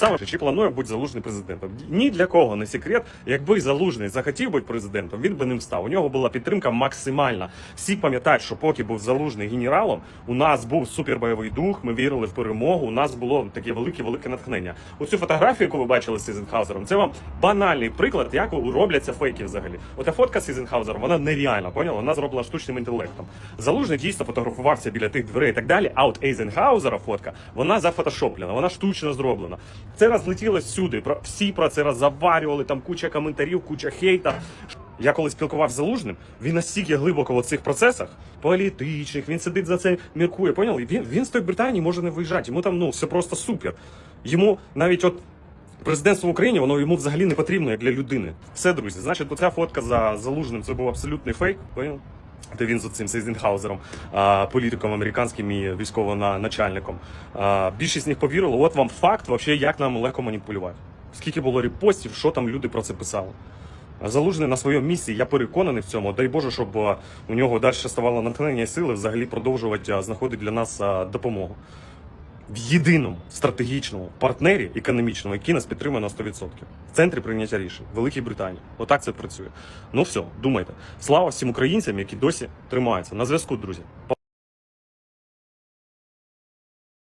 саме чи планує бути залужний президентом. Ні для кого не секрет. Якби залужний захотів бути президентом, він би ним став. У нього була підтримка максимальна. Всі пам'ятають, що поки був залужний генералом, у нас був супербойовий дух. Ми вірили в перемогу. У нас було таке велике велике натхнення. Оцю фотографію, яку ви бачили з Сізенхаузером, це вам банальний приклад, як робляться фейки взагалі. Ота фотка з Сізенхаузером, вона нереальна, поняла? Вона зроблена штучним інтелектом. Залужний дійсно фотографувався біля тих дверей і так далі. А от Ейзенхаузера фотка, вона зафотошоплена, вона штучно зроблена. Це розлетілось всюди. Про всі про це роззаварювали, там куча коментарів, куча хейта. Я коли спілкувався з Залужним, він настільки глибоко в цих процесах політичних, він сидить за це, міркує. Поняли? Він він з тої Британії може не виїжджати. Йому там ну все просто супер. Йому навіть от. Президентство в Україні воно йому взагалі не потрібно як для людини. Все, друзі. Значить, оця фотка за залужним це був абсолютний фейк. Поняв? Де він з цим Сейзенхаузером, політиком американським і військово-начальником. Більшість з них повірила. От вам факт, вообще, як нам легко маніпулювати. Скільки було репостів, що там люди про це писали. Залужний на своєму місці, я переконаний в цьому. Дай Боже, щоб у нього далі ставало натхнення і сили взагалі продовжувати знаходити для нас допомогу. В єдиному стратегічному партнері економічному, який нас підтримує на 100%. В центрі прийняття рішень Великій Британії. Отак це працює. Ну все, думайте. Слава всім українцям, які досі тримаються. На зв'язку, друзі.